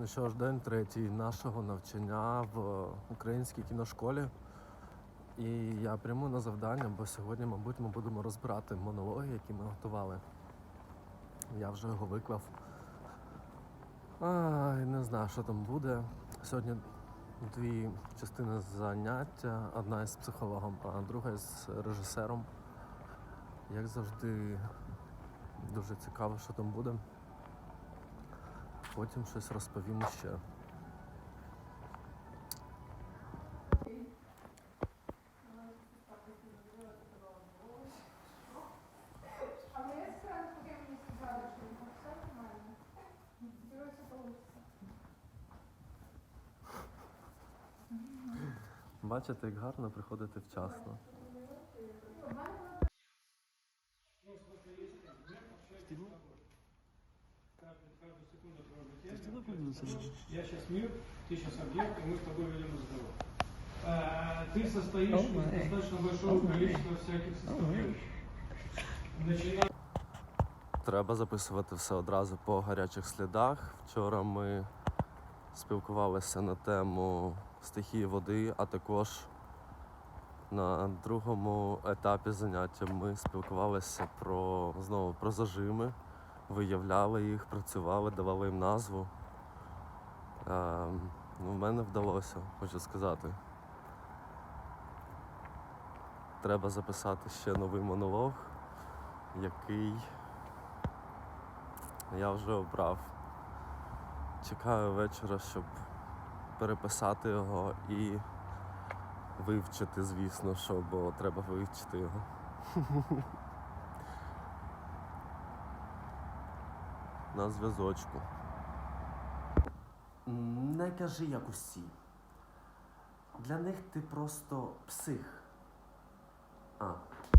Ну що ж, день третій нашого навчання в українській кіношколі. І я прямую на завдання, бо сьогодні, мабуть, ми будемо розбирати монологи, які ми готували. Я вже його виклав. Ай, не знаю, що там буде. Сьогодні дві частини заняття: одна із психологом, а друга з режисером. Як завжди, дуже цікаво, що там буде. Потім щось розповім ще. Бачите, як гарно приходити вчасно. Я сейчас мир, ты сейчас объект, и мы с тобой ведем разговор. Э, Ты состоишь из достаточно большого количества всяких составляющих. Начиная Треба записувати все одразу по гарячих слідах. Вчора ми спілкувалися на тему стихії води, а також на другому етапі заняття ми спілкувалися про знову про зажими, виявляли їх, працювали, давали їм назву. Ем, ну, в мене вдалося, хочу сказати. Треба записати ще новий монолог, який я вже обрав. Чекаю вечора, щоб переписати його і вивчити, звісно, що, бо треба вивчити його. На зв'язочку. Не кажи як усі. Для них ти просто псих. А,